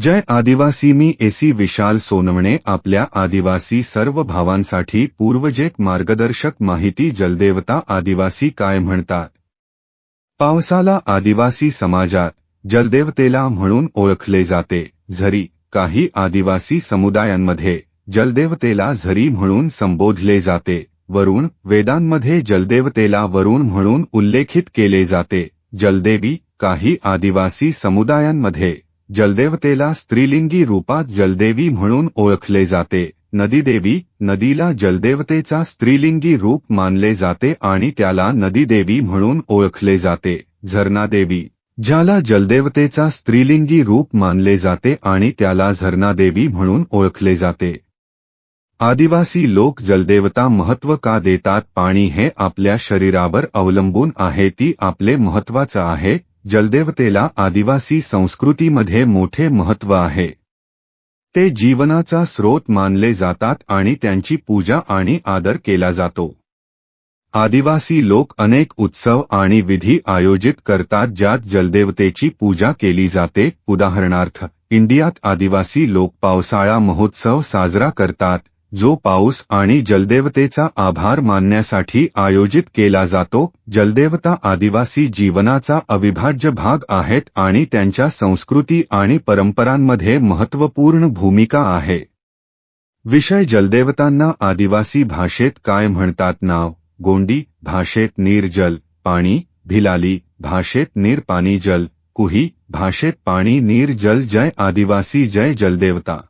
जय आदिवासी मी एसी विशाल सोनवणे आपल्या आदिवासी सर्व भावांसाठी पूर्वजेक मार्गदर्शक माहिती जलदेवता आदिवासी काय म्हणतात? पावसाला आदिवासी समाजात जलदेवतेला म्हणून ओळखले जाते. झरी काही आदिवासी समुदायांमध्ये जलदेवतेला झरी म्हणून संबोधले जाते. वरुण वेदांमध्ये जलदेवतेला वरुण म्हणून उल्लेखित केले जाते. जलदेवी काही आदिवासी समुदायांमध्ये जलदेवतेला स्त्रीलिंगी रूपात जलदेवी म्हणून ओळखले जाते. नदीदेवी नदीला जलदेवतेचा स्त्रीलिंगी रूप मानले जाते आणि त्याला नदीदेवी म्हणून ओळखले जाते. झरनादेवी ज्याला जलदेवतेचा स्त्रीलिंगी रूप मानले जाते आणि त्याला झरनादेवी म्हणून ओळखले जाते. आदिवासी लोक जलदेवता महत्त्व का देतात? पाणी हे आपल्या शरीरावर अवलंबून आहे ती आपले महत्वाचं आहे जलदेवतेला आदिवासी संस्कृतीमध्ये मोठे महत्त्व आहे. ते जीवनाचा स्रोत मानले जातात आणि त्यांची पूजा आणि आदर केला जातो. आदिवासी लोक अनेक उत्सव आणि विधी आयोजित करतात ज्यात जलदेवतेची पूजा केली जाते. उदाहरणार्थ इंडियात आदिवासी लोक पावसाळा महोत्सव साजरा करतात. जो पाऊस आणि जलदेवतेचा आभार मानण्यासाठी आयोजित केला जातो जलदेवता आदिवासी जीवनाचा अविभाज्य भाग आहेत आणि त्यांच्या संस्कृती आणि परंपरांमध्ये महत्त्वपूर्ण भूमिका आहे. विषय जलदेवतांना आदिवासी भाषेत काय म्हणतात नाव? गोंडी भाषेत नीरजल पाणी भिलाली भाषेत नीर पाणी जल कुही भाषेत पाणी नीर जल जय आदिवासी जय जलदेवता.